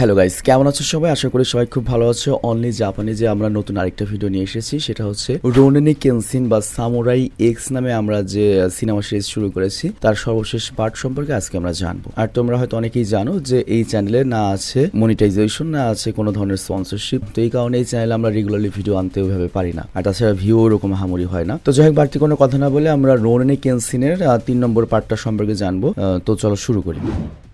Hello guys, কেমন আছো সবাই? আশা করি সবাই খুব ভালো আছো। অনলি জাপানে যে আমরা নতুন আরেকটা ভিডিও নিয়ে এসেছি। সেটা হচ্ছে রোনেনি কেনসিন বা সামুরাই এক্স নামে আমরা যে সিনেমা সিরিজ শুরু করেছি, তার সর্বশেষ পার্ট সম্পর্কে আজকে আমরা জানব। আর তোমরা হয়তো অনেকেই জানো যে এই চ্যানেলে না আছে মনিটাইজেশন না আছে কোনো ধরনের স্পন্সরশিপ তো এই কারণে এই চ্যানেলে আমরা রেগুলারলি ভিডিও আনতে ওইভাবে পারি না। আর তাছাড়া ভিউ ওরকম হামুরি হয় না। তো যাই হোক, বাড়তি কোনো কথা না বলে আমরা রোনেনি কেনসিনের তিন নম্বর পার্টটা সম্পর্কে জানব। তো চলো শুরু করি।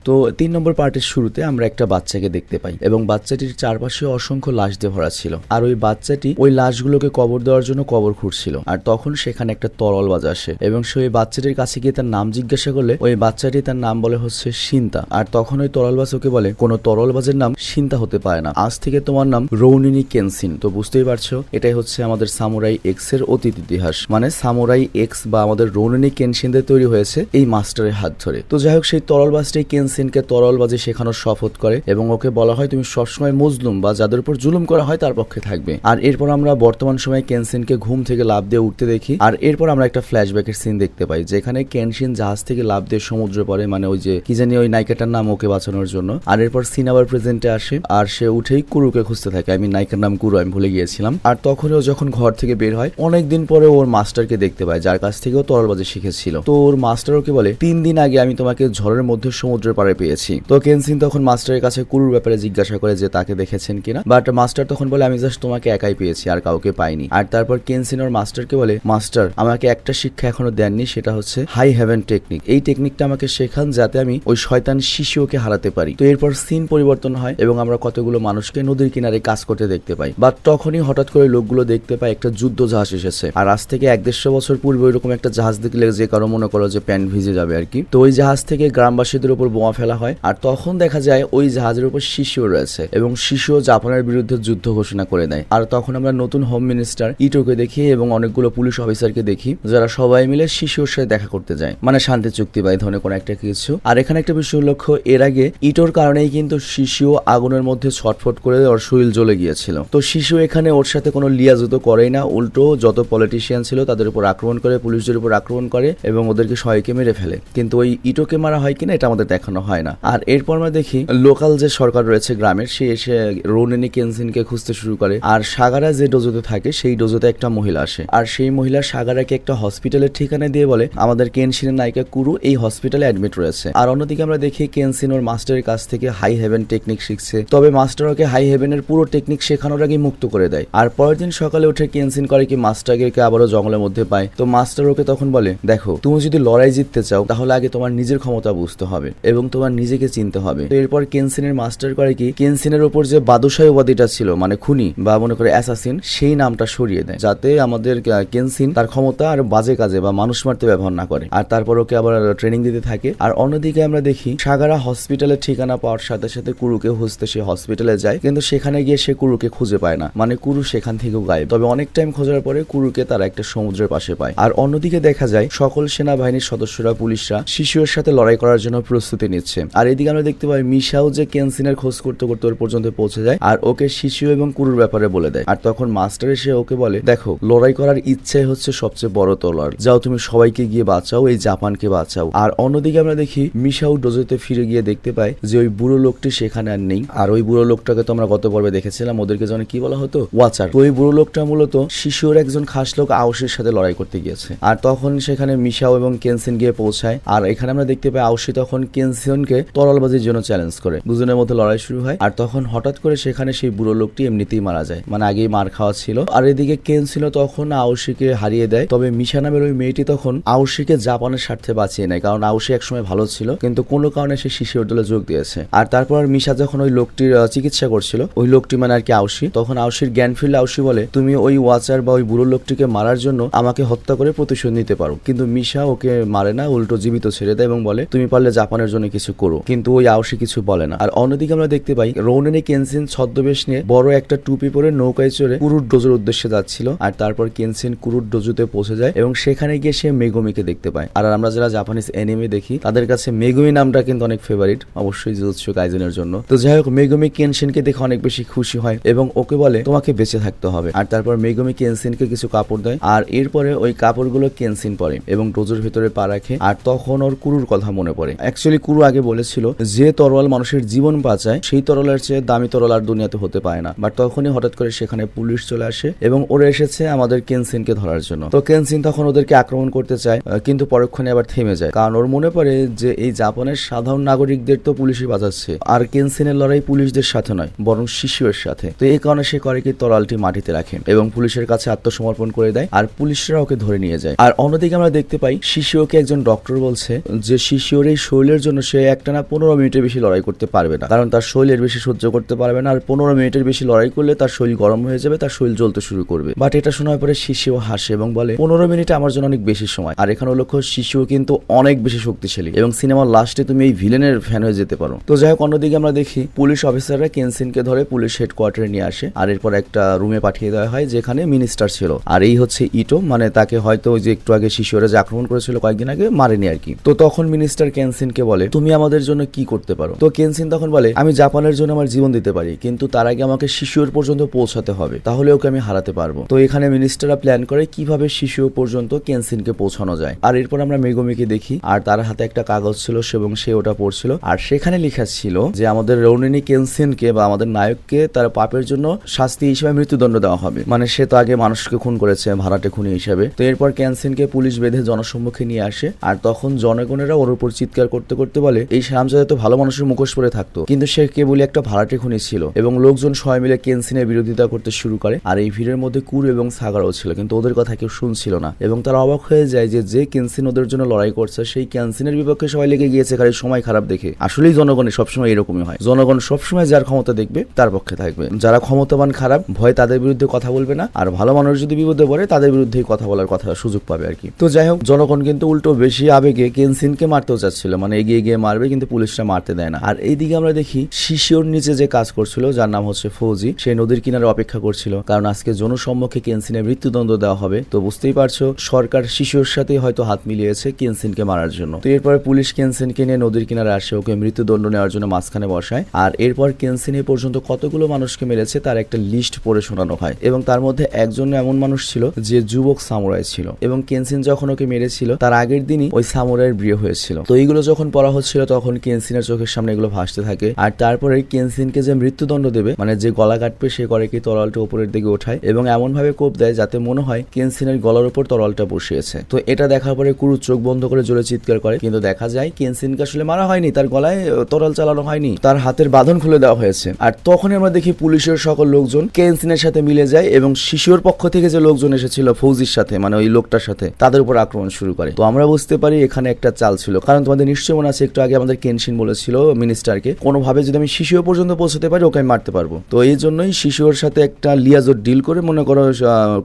তো তিন নম্বর পার্টের শুরুতে আমরা একটা বাচ্চাকে দেখতে পাই এবং বাচ্চাটির চারপাশে অসংখ্য লাশ দিয়ে ভরা ছিল। আর ওই বাচ্চাটি ওই লাশগুলোকে কবর দেওয়ার জন্য কবর খুঁড়ছিল। আর তখন সেখানে একটা তরল বাজ আসে এবং সে ওই বাচ্চাটির কাছে গিয়ে তার নাম জিজ্ঞাসা করলে ওই বাচ্চাটি তার নাম বলে হচ্ছে সিন্তা। আর তখন ওই তরলবাজ ওকে বলে, কোনো তরল তরলবাজের নাম সিন্তা হতে পারে না। আজ থেকে তোমার নাম রৌনিনী কেনসিন। তো বুঝতেই পারছ, এটাই হচ্ছে আমাদের সামুরাই এক্সের অতীত ইতিহাস। মানে সামুরাই এক্স বা আমাদের রৌনিনী কেনসিনদের তৈরি হয়েছে এই মাস্টারের হাত ধরে। তো যাই হোক, সেই তরলবাজটি কেনসিনকে তরলবাজি শেখানোর শপথ করে এবং ওকে বলা হয়, তুমি সবসময় মজলুম বা যাদের উপর জুলুম করা হয় তার পক্ষে থাকবে। আর এরপর আমরা বর্তমান সময়ে কেনসিনকে ঘুম থেকে লাভ দিয়ে উঠতে দেখি। আর এরপর আমরা একটা ফ্ল্যাশব্যাকের সিন দেখতে পাই, যেখানে কেনসিন জাহাজ থেকে লাভ দিয়ে সমুদ্রে পড়ে মানে ওই যে কি জানি ওই নায়িকাটার নাম ওকে বাঁচানোর জন্য। আর এরপর সিন আবার প্রেজেন্টে আসে, আর সে উঠেই কুরুকে খুঁজতে থাকে। আমি নায়িকার নাম কুরু, আমি ভুলে গিয়েছিলাম। আর তখনই ও যখন ঘর থেকে বের হয়, অনেকদিন পরে ওর মাস্টারকে দেখতে পায়, যার কাছ থেকেও তরলবাজি শিখেছিল। তো ওর মাস্টার ওকে বলে, তিন দিন আগে আমি তোমাকে ঝড়ের মধ্যে সমুদ্রের পাড়ে পেয়েছি। তো কেনসিন তখন মাস্টারের কাছে কুরুর ব্যাপারে জিজ্ঞাসা করে যে তাকে দেখেছেন কিনা। বাট মাস্টার তখন বলে, আমি জাস্ট তোমাকে একাই পেয়েছি, আর কাউকে পাইনি। আর তারপর কেনসিন ওর মাস্টারকে বলে, মাস্টার, আমাকে একটা শিক্ষা এখনও দেননি, সেটা হচ্ছে হাই হেভেন টেকনিক। এই টেকনিকটা আমাকে শেখান যাতে আমি ওই শয়তান শিশুকে হারাতে পারি। তো এরপর সিন পরিবর্তন হয় এবং আমরা কতগুলো মানুষকে নদীর কিনারে কাজ করতে দেখতে পাই। বাট তখনই হঠাৎ করে লোকগুলো দেখতে পায় একটা যুদ্ধ জাহাজ এসেছে। আর আজ থেকে এক দেড়শো বছর পূর্বে ওইরকম একটা জাহাজ দেখলে যে কারও মনে করো যে প্যান্ট ভিজে যাবে আর কি। তো ওই জাহাজ থেকে গ্রামবাসীদের উপর বোমা ফেলা হয়। আর তখন দেখা যায় ওই জাহাজের উপর শিশুও রয়েছে এবং শিশুও জাপানের বিরুদ্ধে যুদ্ধ ঘোষণা করে দেয় আর তখন আমরা নতুন হোম মিনিস্টার ইটোকে দেখি এবং অনেকগুলো পুলিশ অফিসারকে দেখি, যারা সবাই মিলে শিশুর সাথে দেখা করতে যায়। মানে শান্তি চুক্তি বা এই ধরনের কোনো একটা কিছু। আর এখানে একটা বিষয় লক্ষ্য, এর আগে ইটোর কারণেই কিন্তু শিশু আগুনের মধ্যে ছটফট করে ওর শরীর জ্বলে গিয়েছিল। তো শিশু এখানে ওর সাথে কোনো লিয়াজুতো করেই না, উল্টো যত পলিটিশিয়ান ছিল তাদের উপর আক্রমণ করে, পুলিশদের উপর আক্রমণ করে এবং ওদেরকে সবাইকে মেরে ফেলে। কিন্তু ওই ইটোকে মারা হয় কিনা এটা আমাদের দেখানো হয় না। আর এরপর আমরা দেখি, লোকাল যে সরকার রয়েছে গ্রামের, সে এসে রোনেনি কেনসিনকে খুঁজতে শুরু করে। আর সাগারা যে ডোজোতে থাকে, সেই ডোজোতে একটা মহিলা আসে। আর সেই মহিলা সাগারাকে একটা হসপিটালের ঠিকানা দিয়ে বলে, আমাদের কেনসিনের নায়িকা কুরু এই হসপিটালে অ্যাডমিট রয়েছে। আর অন্যদিকে আমরা দেখি কেনসিন ওর মাস্টারের কাছ থেকে হাই হেভেন টেকনিক শিখছে। তবে মাস্টার ওকে হাই হেভেনের পুরো টেকনিক শেখানোর আগে মুক্ত করে দেয়। আর পরের দিন সকালে উঠে কেনসিন করে কি মাস্টারকে আবারও জঙ্গলের মধ্যে পায়। তো মাস্টার ওকে তখন বলে, দেখো, তুমি যদি লড়াই জিততে চাও, তাহলে আগে তোমার নিজের ক্ষমতা বুঝতে হবে এবং তোমার নিজেকে চিনতে হবে। তো এরপর কেনসিনের মাস্টার করে কি, কেনসিনের ওপর যে বাদুশাহী উপাধিটা ছিল মানে খুনি বা মনে করে অ্যাসাসিন, সেই নামটা সরিয়ে দেয়। যাতে আমাদের কেনসিন তার ক্ষমতা আর বাজে কাজে বা মানুষ মারতে ব্যবহার না করে। আর তারপর ওকে আবার ট্রেনিং দিতে থাকে। আর অন্যদিকে আমরা দেখি, সাগারা হসপিটালের ঠিকানা পাওয়ার সাথে সাথে কুরুকে খুঁজতে সে হসপিটালে যায়। কিন্তু সেখানে গিয়ে সে কুরুকে খুঁজে পায় না। মানে কুরু সেখান থেকেও গায়েব। তবে অনেক টাইম খোঁজার পরে কুরুকে তারা একটা সমুদ্রের পাশে পায়। আর অন্যদিকে দেখা যায়, সকল সেনাবাহিনীর সদস্যরা, পুলিশরা শিশুর সাথে লড়াই করার জন্য প্রস্তুতি নিচ্ছে। আর এদিকে আমরা দেখতে পাই মিশাও যে কেনসিনের খোঁজ করতে করতে ওর পর্যন্ত পৌঁছে যায় আর ওকে শিশু এবং কুরুর ব্যাপারে বলে দেয়। আর তখন মাস্টার এসে ওকে বলে, দেখো, লড়াই করার ইচ্ছাই হচ্ছে সবচেয়ে বড় তলোয়ার। যাও তুমি সবাইকে গিয়ে বাঁচাও, এই জাপানকে বাঁচাও। আর অন্যদিকে আমরা দেখি মিশাও ডোজোতে ফিরে গিয়ে দেখতে পাই যে ওই বুড়ো লোকটি সেখানে আর নেই। আর ওই বুড়ো লোকটাকে তো আমরা গত পর্বে দেখেছিলাম, ওদেরকে যেন কি বলা হতো? ওয়াচার। ওই বুড়ো লোকটা মূলত শিশুর একজন খাস লোক আউসির সাথে লড়াই করতে গিয়েছে। আর তখন সেখানে মিশাও এবং কেনসিন গিয়ে পৌঁছায়। আর এখানে আমরা দেখতে পাই আউসি তখন কেনসিনকে তরলবাজির জন্য চ্যালেঞ্জ করে। দুজনের মধ্যে লড়াই শুরু হয় আর তখন হঠাৎ করে সেখানে সেই বুড়ো লোকটি এমনিতেই মারা যায়। মানে আগেই মার খাওয়া ছিল। আর এদিকে কেনসিনও তখন আউসিকে হারিয়ে দেয়। তবে মিশা নামের ওই মেয়েটি তখন আউসিকে জাপানের স্বার্থে বাঁচিয়ে নেয়। কারণ আউসি একসময় ভালো ছিল, কিন্তু কোনো কারণে সে শিশুর দলে যোগ দিয়েছে। আর তারপর মিশা যখন ওই লোকটির চিকিৎসা করছিল, ওই লোকটি মানে আর কি আউসি তখন আউসির জ্ঞান ফিরলে আউসি বলে, তুমি ওই ওয়াচার বা ওই বুড়ো লোকটিকে মারার জন্য আমাকে হত্যা করে প্রতিশোধ নিতে পারো। কিন্তু মিশা ওকে মারে না, উল্টো জীবিত ছেড়ে দেয় এবং বলে, তুমি পারলে জাপানের জন্য কিছু করো, কিন্তু ওই আউসি কিছু বলে না। আর অন্যদিকে আমরা দেখতে পাই, রৌনেনি কেনসিন ছদ্মবেশ নিয়ে বড় একটা টুপি পরে নৌকায় চড়ে কুরুর ডোজোর উদ্দেশ্যে যাচ্ছিল, আর তারপর কেনসিন কুরুর ডোজুতে পৌঁছে যায় এবং সেখানে গিয়ে সে মেগুমিকে দেখতে পায়। আর আমরা যারা জাপানিজ এনিমে দেখি, তাদের কাছে মেগুমি নামটা কিন্তু অনেক ফেভারিট অবশ্যই জুৎসু কাইজেনের জন্য। তো যাই হোক, মেগুমি কেনসিনকে দেখে অনেক বেশি খুশি হয় এবং ওকে বলে, তোমাকে বেঁচে থাকতে হবে। আর তারপর মেগুমি কেনসিনকে কিছু কাপড় দেয়, আর এরপরে ওই কাপড়গুলো কেনসিন পরে এবং ডোজোর ভিতরে পা রাখে, আর তখন ওর কুরুর কথা মনে পড়ে। অ্যাকচুয়ালি কুরু আগে বলেছিল, যে তরোয়াল মানুষের জীবন বাঁচায়, সেই তরোয়ালের চেয়ে দামি তরোয়াল আর দুনিয়াতে হতে পারে না। বাট তখনই হঠাৎ করে সেখানে পুলিশ চলে আসে এবং ওরা এসেছে আমাদের কেনসিনকে ধরার জন্য। তো কেনসিন তখন ওদেরকে আক্রমণ করতে চায় কিন্তু পরক্ষণে আবার থেমে যায়। কারণ ওর মনে পড়ে যে এই জাপানের সাধারণ নাগরিকদের তো পুলিশই বাঁচাচ্ছে। আর কেনসিনের লড়াই পুলিশদের সাথে নয়, বরং শিশুর সাথে। তো এই কারণে সে করে কি তরালটি মাটিতে রাখে এবং পুলিশের কাছে আত্মসমর্পণ করে দেয় আর পুলিশরা ওকে ধরে নিয়ে যায়। আর অন্যদিকে আমরা দেখতে পাই শিশুকে একজন ডক্টর বলছে যে শিশুর এই শরীরের জন্য সে একটানা পনেরো মিনিটের বেশি লড়াই করতে পারবে না। কারণ তার শরীরের বেশি সহ্য করতে পারবে না, আর পনেরো মিনিটের বেশি লড়াই করলে তার শরীর গরম হয়ে যাবে, তার শরীর জ্বলতে শুরু করবে। বাট এটা শোনার পরে শিশুও হাসে এবং বলে, পনেরো মিনিট আমার জন্য অনেক বেশি সময়। আর এখানে লক্ষ্য, শিশুও কিন্তু অনেক বেশি শক্তিশালী এবং সিনেমার লাস্টে তুমি এই ভিলেনের ফ্যান হয়ে যেতে পারো। তো যাই হোক, অন্যদিকে আমরা দেখি, পুলিশ অফিসাররা কেনসিনকে ধরে পুলিশ হেডকোয়ার্টারে নিয়ে আসে, আর এরপর একটা রুমে পাঠিয়ে দেওয়া হয় যেখানে মিনিস্টার ছিল। আর এই হচ্ছে ইটো মানে তাকে হয়তো যে একটু আগে শিশুরা যে আক্রমণ করেছিল কয়েকদিন আগে, মারেনি আর কি। তো তখন মিনিস্টার কেনসিনকে বলে তুমি আমাদের জন্য কি করতে পারো? তো কেনসিন তখন বলে, আমি জাপানের জন্য আমার জীবন দিতে পারি, কিন্তু তার আগে আমাকে শিশুর পর্যন্ত পৌঁছাতে হবে, তাহলে ওকে আমি হারাতে পারব। তো এখানে মিনিস্টাররা প্ল্যান করে কীভাবে শিশু পর্যন্ত কেনসিনকে পৌঁছানো যায়। আর এরপর আমরা মেগমিকে দেখি, আর তার হাতে একটা কাগজ ছিল এবং সে ওটা পড়ছিল। আর সেখানে লেখা ছিল যে, আমাদের রৌনিনী কেনসিনকে বা আমাদের নায়ককে তার পাপের জন্য শাস্তি হিসেবে মৃত্যুদণ্ড দেওয়া হবে। মানে সে তো আগে মানুষকে খুন করেছে, ভাড়াটে খুনি হিসেবে। তো এরপর ক্যানসিনকে পুলিশ বেঁধে জনসম্মুখে নিয়ে আসে, আর তখন জনগণেরা ওর উপর চিৎকার করতে করতে বলে এই শামজাদা তো ভালো মানুষের মুখোশ পরে থাকতো। কিন্তু সে কেবলই একটা ভাড়াটে খুনি ছিল এবং লোকজন সবাই মিলে কেনসিনের বিরোধিতা করতে শুরু করে আর এই ভিড়ের মধ্যে কুর এবং সাগারও ছিল, কিন্তু ওদের কথা কেউ শুনছিল না। এবং তারা অবাক হয়ে যায় যে যে কেনসিন ওদের জন্য লড়াই করছে, সেই ক্যান্সিনের বিপক্ষে সবাই লেগে গিয়েছে কারণ সময় খারাপ দেখে। আসলেই জনগণের সবসময় এরকমই হয়। জনগণ সবসময় যার ক্ষমতা দেখবে, তার পক্ষে থাকবে। যারা ক্ষমতাবান খারাপ, ভয় তাদের বিরুদ্ধে কথা বলবে না, আর ভালো মানুষ যদি বিপদে পড়ে, তাদের বিরুদ্ধেই কথা বলার কথা সুযোগ পাবে আর কি। তো যাই হোক, জনগণ কিন্তু উল্টো বেশি আবেগে কেনসিনকে মারতেও চাচ্ছিল মানে এগিয়ে গিয়ে মারবে, কিন্তু পুলিশরা মারতে দেয় না। আর এইদিকে আমরা দেখি শিশিওর নিচে যে কাজ করছিল, যার নাম হচ্ছে ফৌজি, সে নদীর কিনারে অপেক্ষা করছিল। কারণ আজকে জনসম্মুখে কেনসিনের মৃত্যুদণ্ড দেওয়া হবে। তো বুঝতেই পারছ, সরকার শিশুর সাথে হয়তো হাত মিলিয়েছে কেনসিনকে মারার জন্য। তো এরপরে পুলিশ কেনসিনকে নিয়ে নদীর কিনারে আসে, ওকে মৃত্যুদণ্ড নেওয়ার জন্য মাঝখানে বসায়। আর এরপর কেনসিন এ পর্যন্ত কতগুলো মানুষকে মেরেছে, তার একটা লিস্ট পড়ে শোনানো হয়। এবং তার মধ্যে একজন এমন মানুষ ছিল যে যুবক সামুরাই ছিল। এবং কেনসিন যখন ওকে মেরেছিল, তার আগের দিনই ওই সামুরাইয়ের বিয়ে হয়েছিল। তো এইগুলো যখন পড়া হচ্ছিল তখন কেনসিনের চোখের সামনে এগুলো ভাসতে থাকে। আর তারপরে কেনসিনকে যে মৃত্যুদণ্ড দেবে মানে যে গলা কাটবে, সে করে কি তরলটা উপরের দিকে ওঠায় এবং এমন ভাবে কোপ দেয় যাতে মনে হয় কেনসিনের গলার উপর তরলটা বসিয়েছে। তো এটা দেখার পরে কুরু চোখ বন্ধ করে জোরে চিৎকার করে। কিন্তু দেখা যায় কেনসিনকে আসলে মারা হয়নি, তার গলায় তরল চালানো হয়নি, তার হাতের বাঁধন খুলে দেওয়া হয়েছে। আর তখনই আমরা দেখি পুলিশের সকল লোকজন কেনসিনের সাথে মিলে যায় এবং শিশুর পক্ষ থেকে যে লোকজন এসেছিল ফৌজির সাথে মানে ওই লোকটার সাথে, তাদের উপর আক্রমণ শুরু করে। তো আমরা বুঝতে পারি এখানে একটা চাল ছিল। কারণ তোমাদের নিশ্চয় মনে আছে একটু আগে আমাদের কেনসিন বলেছিল মিনিস্টারকে কোনোভাবে যদি আমি শিশু পর্যন্ত পৌঁছতে পারি, ওকে আমি মারতে পারব। তো এই জন্যই শিশুর সাথে একটা লিয়াজোর ডিল করে মনে করো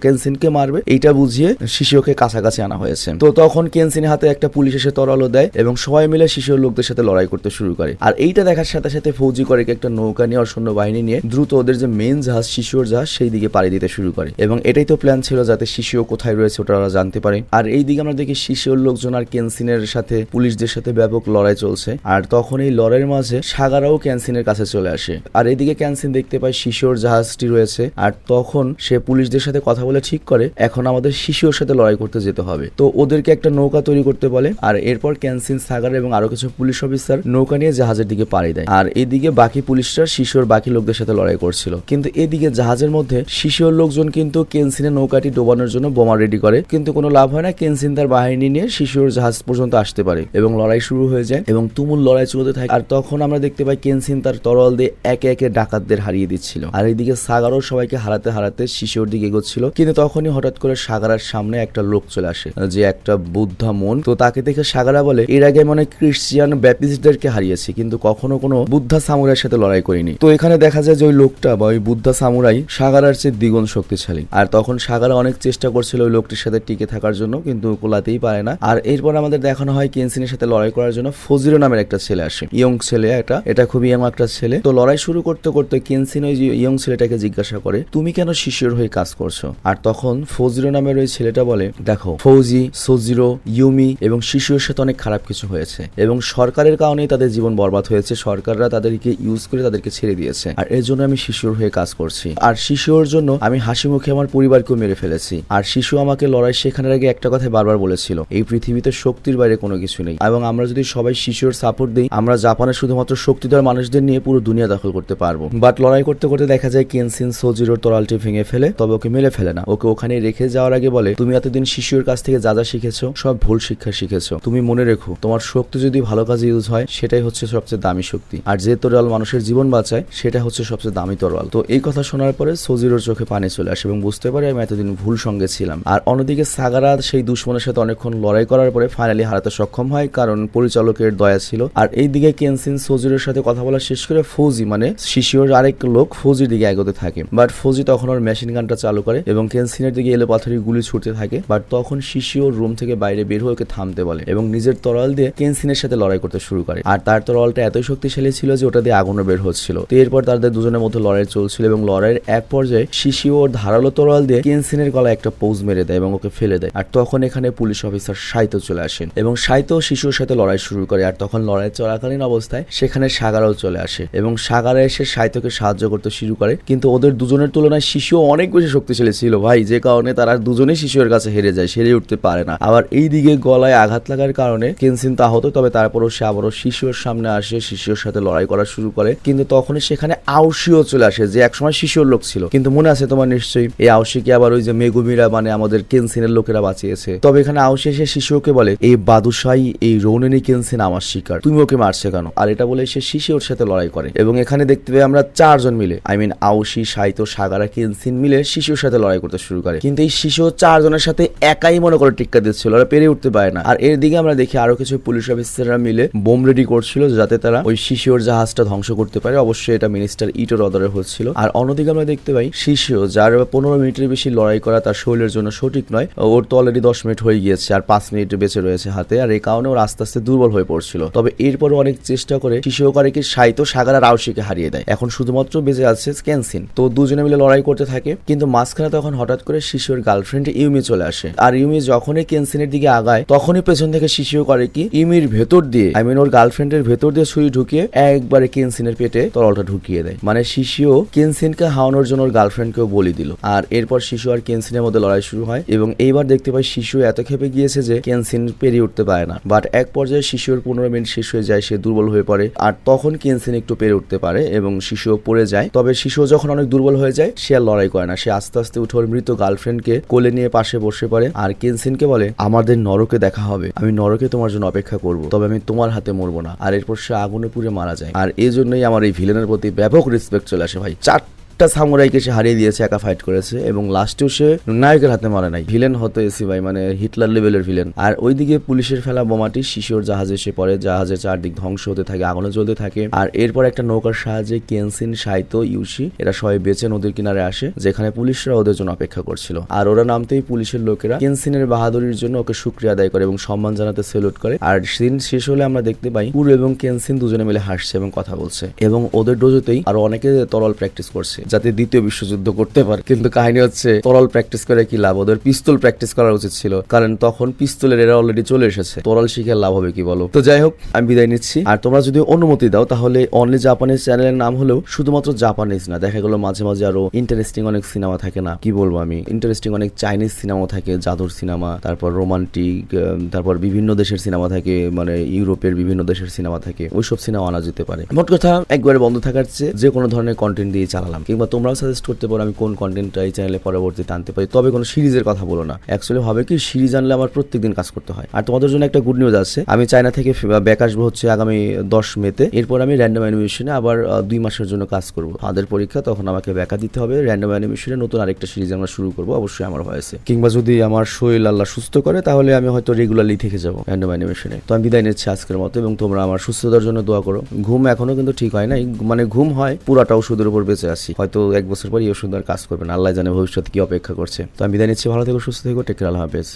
কেনসিনকে মারবে। এইটা বুঝিয়ে শিশুকে কাছাকাছি আনা হয়েছে। তো তখন কেনসিনের হাতে একটা পুলিশ এসে তরলও দেয় এবং সবাই মিলে শিশুর লোকদের সাথে লড়াই করতে শুরু করে। আর এইটা দেখার সাথে সাথে ফৌজি করে একটা নৌকা নিয়ে সৈন্য বাহিনী নিয়ে দ্রুত ওদের যে মেন জাহাজ, শিশুর জাহাজ, সেই দিকে পাড়ি দিতে শুরু করে। এবং এটাই তো প্ল্যান ছিল যাতে শিশুও কোথায় রয়েছে ওটা ওরা জানতে পারে। আর এই দিকে আমরা দেখি শিশুর লোকজন আর কেনসিনের সাথে পুলিশদের সাথে ব্যাপক লড়াই চলছে। আর তখন এই লড়াইয়ের মাঝে সাগারাও ক্যান্সিনের কাছে চলে আসে। আর এইদিকে ক্যান্সিন দেখতে পায় শিশুর জাহাজটি রয়েছে। আর তখন সে পুলিশদের সাথে কথা বলে ঠিক করে, এখন আমাদের শিশুর সাথে লড়াই করতে যেতে হবে। তো ওদেরকে একটা নৌকা তৈরি করতে বলে, আর এরপর ক্যান্সিন, সাগার এবং আরও কিছু পুলিশ অফিসার নৌকা নিয়ে জাহাজের দিকে পাড়ি দেয়। আর এদিকে বাকি পুলিশরা শিশুর বাকি লোকদের সাথে লড়াই করছিল। কিন্তু এদিকে জাহাজের মধ্যে শিশুর লোকজন কিন্তু কেনসিনের নৌকাটি ডোবানোর জন্য বোমা রেডি করে। কিন্তু কোনো লাভ হয় না কেনসিন তার বাহিনী নিয়ে শিশুর জাহাজ পর্যন্ত আসতে পারে এবং লড়াই শুরু হয়ে যায়। এবং তুমুল লড়াই চলতে থাকে। আর তখন আমরা দেখতে পাই কেনসিন তার তরল দিয়ে একে একে ডাকাতদের হারিয়ে দিচ্ছিল। আর এইদিকে সাগারও সবাইকে হারাতে হারাতে শিশুর দিকে এগোচ্ছিল। কিন্তু তখনই হঠাৎ করে সাগারার সামনে একটা লোক চলে আসে, যে একটা বুদ্ধা মন। তো তাকে দেখে সাগারা বলে, এর আগে মনে ক্রিশ্চিয়ান ব্যাপিস্টদেরকে হারিয়েছি, কিন্তু কখনো কোনো বুদ্ধা সামুরাইয়ের সাথে লড়াই করিনি। তো এখানে দেখা যায় যে ওই লোকটা বা ওই বুদ্ধা সামুরাই সাগারার চেয়ে দ্বিগুণ শক্তিশালী। আর তখন সাগারা অনেক চেষ্টা করছিল ওই লোকটির সাথে টিকে থাকার জন্য, কিন্তু কোলাতেই পারে না। আর এরপর আমাদের দেখানো হয় কেনসিনের সাথে লড়াই করার জন্য ফজিরো নামের একটা ছেলে আসে, ইয়ং ছেলে এটা এটা খুবই ইয়ং একটা ছেলে। তো লড়াই শুরু করতে করতে কেনসিন ওই ইয়ং ছেলেটাকে জিজ্ঞাসা করে, তুমি কেন শিশুর হয়ে কাজ করছ? আর তখন ফজিরো নামের ওই ছেলেটা বলে, দেখো, ফৌজি, সোজিরো, ইউমি এবং শিশুর সাথে অনেক খারাপ কিছু হয়েছে এবং সরকারের কারণেই তাদের জীবন বরবাদ হয়েছে, সরকাররা তাদেরকে ইউজ করে তাদেরকে ছেড়ে দিয়েছে আর এর জন্য আমি শিশুর হয়ে কাজ করছি। আর শিশুর জন্য আমি হাসি মুখে আমার পরিবারকেও মেরে ফেলেছি। আর শিশু আমাকে লড়াই শেখানোর আগে একটা কথা বারবার বলেছিল, এই পৃথিবীতে শক্তির বাইরে কোনো কিছু নেই এবং আমরা যদি সবাই শিশুর সাপোর্ট দিই, আমরা জাপানের শুধুমাত্র শক্তিধর মানুষদের নিয়ে পুরো দুনিয়া দখল করতে পারব। বাট লড়াই করতে করতে দেখা যায় কেনসিন সোজিরোর তরালটি ভেঙে ফেলে, তবে ওকে মেলে ফেলে না। ওকে ওখানে রেখে যাওয়ার আগে বলে, তুমি এতদিন শিশুর কাছ থেকে যা যা শিখেছো, সব ভুল শিক্ষা শিখেছো। তুমি মনে রেখো, তোমার শক্তি যদি ভালো কাজে ইউজ হয়, সেটাই হচ্ছে সবচেয়ে দামি শক্তি। আর যে তরোয়াল মানুষের জীবন বাঁচায়, সেটা হচ্ছে সবচেয়ে দামি তরোয়াল তো এই কথা শোনার পরে সোজিরোর চোখে পানি চলে আসে এবং বুঝতে পারে, আমি এতদিন ভুল সঙ্গে ছিলাম। আর অন্যদিকে সাগারা সেই দুশ্মনের সাথে অনেকক্ষণ লড়াই করার পরে ফাইনালি হারাতে সক্ষম হয়, কারণ পরিচালকের দয়া ছিল। আর এইদিকে কেনসিন সোজিরের সাথে কথা বলা শেষ করে ফৌজি মানে শিশিওর আরেক লোক ফৌজির দিকে এগোতে থাকে। বাট ফৌজি তখন ওর মেশিন গানটা চালু করে এবং কেনসিনের দিকে এলো পাথরি গুলি ছুটতে থাকে। বাট তখন শিশিওর রুম থেকে বাইরে বের হয়ে ওকে থামতে বলে এবং নিজের তরল দিয়ে কেনসিনের সাথে লড়াই করতে শুরু করে। আর তার তরলটা এতই শক্তিশালী ছিল যে ওটা দিয়ে আগুনও বের হচ্ছিল। তো এরপর তাদের দুজনের মধ্যে লড়াই চলছিল এবং লড়াইয়ের এক পর্যায়ে শিশিও ওর ধারালো তরল দিয়ে কেনসিনের গলায় একটা পোজ মেরে দেয় এবং ওকে ফেলে দেয়। আর তখন এখানে পুলিশ অফিসার সাইতো চলে আসেন এবং সাইতো শিশুর সাথে লড়াই শুরু করে আর তখন লড়াই চলাকালীন অবস্থায় সেখানে সাগারাও চলে আসে এবং সাগারা এসে সাইতোকে সাহায্য করতে শুরু করে। কিন্তু ওদের দুজনের তুলনায় শিশুও অনেক বেশি শক্তিশালী ছিল। ভাই, যে কারণে তারা দুজনেই শিশুর কাছে হেরে যায় সেরে উঠতে পারে না। আবার এই দিকে গলায় আঘাত লাগার কারণে কেনসিন আহত তবে তারপরও সে আবারও শিশুর সামনে আসে, শিশুর সাথে লড়াই করা শুরু করে। কিন্তু তখনই সেখানে আউসিও চলে আসে, যে একসময় শিশুর লোক ছিল। কিন্তু মনে আছে তোমার নিশ্চয়ই? এই আউসিকে আবার ওই যে মেগুমিরা মানে আমাদের কেনসিনের লোকেরা বাঁচিয়েছে? তবে এখানে আউসি এসে শিশুকে বলে, এই বাদুশাই, এই রৌনিনী কেনসিন আমার শিকার। তুমি ওকে মারছে কেন? আর এটা বলে সে শিশি ওর সাথে লড়াই করে। এবং এখানে দেখতে পাই আমরা চারজন মিলে আই মিন আউসি সাইতো সাগারা, কেনসিন মিলে শিশুর সাথে লড়াই করতে শুরু করে। কিন্তু এই শিশু চারজনের সাথে একাই মনে করে টিক্কা দিচ্ছিল, ওরা পেরে উঠতে পারে না। আর এর দিকে আমরা দেখি আরও কিছু পুলিশ অফিসাররা মিলে বোম রেডি করছিল, যাতে তারা ওই শিশুর জাহাজটা ধ্বংস করতে পারে। অবশ্যই এটা মিনিস্টার ইটোর অর্ডারে হচ্ছিল। আর অন্যদিকে আমরা দেখতে পাই শিশু যার পনেরো মিনিটের বেশি লড়াই করা তার শরীরের জন্য সঠিক নয় ওর তো অলরেডি দশ মিনিট হয়ে গিয়েছে, আর পাঁচ মিনিট বেঁচে রয়েছে হাতে। আর এই কারণে ওর আস্তে আস্তে দুর্বল হয়ে পড়ছিল তবে এরপরে অনেক চেষ্টা করে শিশুকারীকে সাইতো সাগার আর আউসিকে হারিয়ে দেয়। এখন শুধুমাত্র বেঁচে আছে স্ক্যানসিন তো দুজনে মিলে লড়াই করতে থাকে, কিন্তু মাঝখানে তখন হঠাৎ করে শিশুর গার্লফ্রেন্ড ইউমি চলে আসে। আর ইউমি যখনই কেনসিনের দিকে আগায়, তখনই পেছন থেকে শিশু করে কি ইউমির ভেতর দিয়ে আই মিন ওর গার্লফ্রেন্ডের ভেতর দিয়ে ছুরি ঢুকিয়ে একবারে কেনসিনের পেটে তরলটা ঢুকিয়ে দেয়। মানে শিশুও কেনসিনকে হাওয়ানোর জন্য ওর গার্লফ্রেন্ডকেও বলি দিল। আর এরপর শিশু আর কেনসিনের মধ্যে লড়াই শুরু হয় এবং এইবার দেখতে পাই শিশু এত খেপে গিয়েছে যে কেনসিন পেরিয়ে উঠতে পারে না। বাট এক পর্যায়ে শিশুর পনেরো মিনিট শেষ হয়ে যায়, সে দুর্বল হয়ে পড়ে। আর তখন কেনসিন একটু পেরে উঠতে পারে এবং শিশুও পড়ে যায়। তবে শিশু যখন অনেক দুর্বল হয়ে যায়, সে আর লড়াই করে না। সে আস্তে আস্তে উঠে ওর মৃত গার্লফ্রেন্ডকে কোলে নিয়ে পাশে বসে পড়ে আর কেনসিনকে বলে, আমাদের নরকে দেখা হবে। আমি নরকে তোমার জন্য অপেক্ষা করব। তবে আমি তোমার হাতে মরবো না। আর এরপর সে আগুনে পুড়ে মারা যায়। আর এই জন্যই আমার এই ভিলেনের প্রতি ব্যাপক রেসপেক্ট চলে আসে ভাই। চার একটা সামুরাইকে সে হারিয়ে দিয়েছে, একা ফাইট করেছে এবং লাস্টেও সে নায়কের হাতে মারে নাই। ভিলেন হতো এসি ভাই মানে হিটলার লেভেলের ভিলেন আর ওইদিকে পুলিশের ফেলা বোমাটি, শিশুর জাহাজে এসে পড়ে জাহাজের চারদিক ধ্বংস হতে থাকে, আগুনে জ্বলতে থাকে। আর এরপর একটা নৌকার সাহায্যে কেনসিন সাইতো ইউসি এরা সবাই বেঁচে নদীর কিনারে আসে, যেখানে পুলিশরা ওদের জন্য অপেক্ষা করছিল। আর ওরা নামতেই পুলিশের লোকেরা কেনসিনের বাহাদুরির জন্য ওকে শুক্রিয়া আদায় করে এবং সম্মান জানাতে সেলুট করে। আর সিন শেষ হলে আমরা দেখতে পাই, পুরো এবং কেনসিন দুজনে মিলে হাসছে এবং কথা বলছে। এবং ওদের ডোজোতেই আরও অনেকে তরল প্র্যাকটিস করছে। যাতে দ্বিতীয় বিশ্বযুদ্ধ করতে পারে। কিন্তু কাহিনী হচ্ছে, তরল প্র্যাকটিস করে কি লাভ? ওদের পিস্তল প্র্যাকটিস করা উচিত ছিল। কারণ তখন পিস্তলের এরা অলরেডি চলে এসেছে। তরল শিখে লাভ হবে কি বলো? তো যাই হোক, আমি বিদায় নিচ্ছি। আর তোমরা যদি অনুমতি দাও, তাহলে অনলি জাপানিজ চ্যানেলের নাম হলেও শুধুমাত্র জাপানিজ না, দেখা গেলো মাঝে মাঝে আরও ইন্টারেস্টিং অনেক সিনেমা থাকে না। কি বলব আমি? ইন্টারেস্টিং অনেক চাইনিজ সিনেমা থাকে, জাদুর সিনেমা তারপর রোমান্টিক তারপর বিভিন্ন দেশের সিনেমা থাকে মানে ইউরোপের বিভিন্ন দেশের সিনেমা থাকে। ওইসব সিনেমা আনা যেতে পারে। মোট কথা, একবারে বন্ধ থাকার চেয়ে যে কোনো ধরনের কন্টেন্ট দিয়ে চালালাম। কিংবা তোমরাও সাজেস্ট করতে পারো আমি কোন কন্টেন্টটা এই চ্যানেলে পরবর্তীতে আনতে পারি। তবে কোনো সিরিজের কথা বলো না। অ্যাকচুয়ালি হবে কি সিরিজ আনলে আমার প্রত্যেকদিন কাজ করতে হয়। আর তোমাদের জন্য একটা গুড নিউজ আছে আমি চায়না থেকে ব্যাক আসব হচ্ছে আগামী দশ মেতে এরপর আমি র্যান্ডম অ্যানিমেশনে আবার দুই মাসের জন্য কাজ করব। তাদের পরীক্ষা, তখন আমাকে ব্যাকা দিতে হবে। র্যান্ডম অ্যানিমেশনে নতুন আরেকটা সিরিজ আমরা শুরু করব। অবশ্যই আমার ভয়েসে কিংবা যদি আমার শরীর আল্লাহ সুস্থ করে, তাহলে আমি হয়তো রেগুলারলি থেকে যাব র্যান্ডম অ্যানিমেশনে তো আমি বিদায় নিচ্ছি আজকের মতো এবং তোমরা আমার সুস্থতার জন্য দোয়া করো। ঘুম এখনও কিন্তু ঠিক হয় নাই। মানে ঘুম হয়, পুরাটা ওষুধের উপর বেঁচে আছি। হয়তো এক বছর পরই ওষুধ আর কাজ করবে না। আল্লাহ জানে ভবিষ্যতে কি অপেক্ষা করছে। তো আমি বিদায় নিচ্ছি, ভালো থেকে, সুস্থ থেকো টেক আল্লাহ হাফেজ।